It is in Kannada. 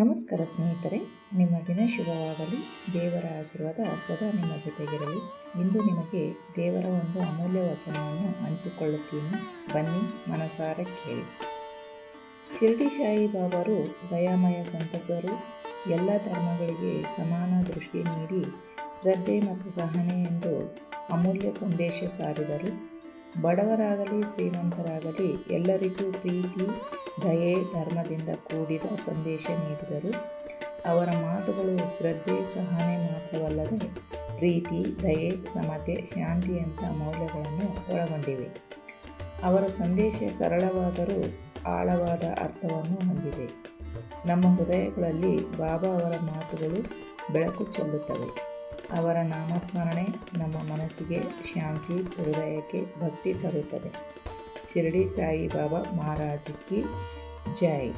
ನಮಸ್ಕಾರ ಸ್ನೇಹಿತರೆ ನಿಮ್ಮ ದಿನ ಶುಭವಾಗಲಿ. ದೇವರ ಆಶೀರ್ವಾದ ಸದಾ ನಿಮ್ಮ ಜೊತೆಗಿರಲಿ. ಇಂದು ನಿಮಗೆ ದೇವರ ಒಂದು ಅಮೂಲ್ಯ ವಚನವನ್ನು ಹಂಚಿಕೊಳ್ಳುತ್ತೀನಿ. ಬನ್ನಿ, ಮನಸಾರ ಕೇಳಿ. ಶಿರಡಿ ಶಾಹಿ ಬಾಬರು ದಯಾಮಯ ಸಂತಸರು ಎಲ್ಲ ಧರ್ಮಗಳಿಗೆ ಸಮಾನ ದೃಷ್ಟಿ ನೀಡಿ ಶ್ರದ್ಧೆ ಮತ್ತು ಸಹನೆ ಎಂದು ಅಮೂಲ್ಯ ಸಂದೇಶ ಸಾರಿದರು. ಬಡವರಾಗಲಿ, ಶ್ರೀಮಂತರಾಗಲಿ ಎಲ್ಲರಿಗೂ ಪ್ರೀತಿ ದಯೆ, ಧರ್ಮದಿಂದ ಕೂಡಿದ ಸಂದೇಶ ನೀಡಿದರು. ಅವರ ಮಾತುಗಳು ಶ್ರದ್ಧೆ, ಸಹನೆ ಮಾತ್ರವಲ್ಲದೆ ಪ್ರೀತಿ, ದಯೆ, ಸಮತೆ, ಶಾಂತಿಯಂಥ ಮೌಲ್ಯಗಳನ್ನು ಒಳಗೊಂಡಿವೆ. ಅವರ ಸಂದೇಶ ಸರಳವಾದರೂ ಆಳವಾದ ಅರ್ಥವನ್ನು ಹೊಂದಿದೆ. ನಮ್ಮ ಹೃದಯಗಳಲ್ಲಿ ಬಾಬಾ ಅವರ ಮಾತುಗಳು ಬೆಳಕು ಚೆಲ್ಲುತ್ತವೆ. ಅವರ ನಾಮಸ್ಮರಣೆ ನಮ್ಮ ಮನಸ್ಸಿಗೆ ಶಾಂತಿ, ಹೃದಯಕ್ಕೆ ಭಕ್ತಿ ತರುತ್ತದೆ. शिरडी साई बाबा महाराज की जय।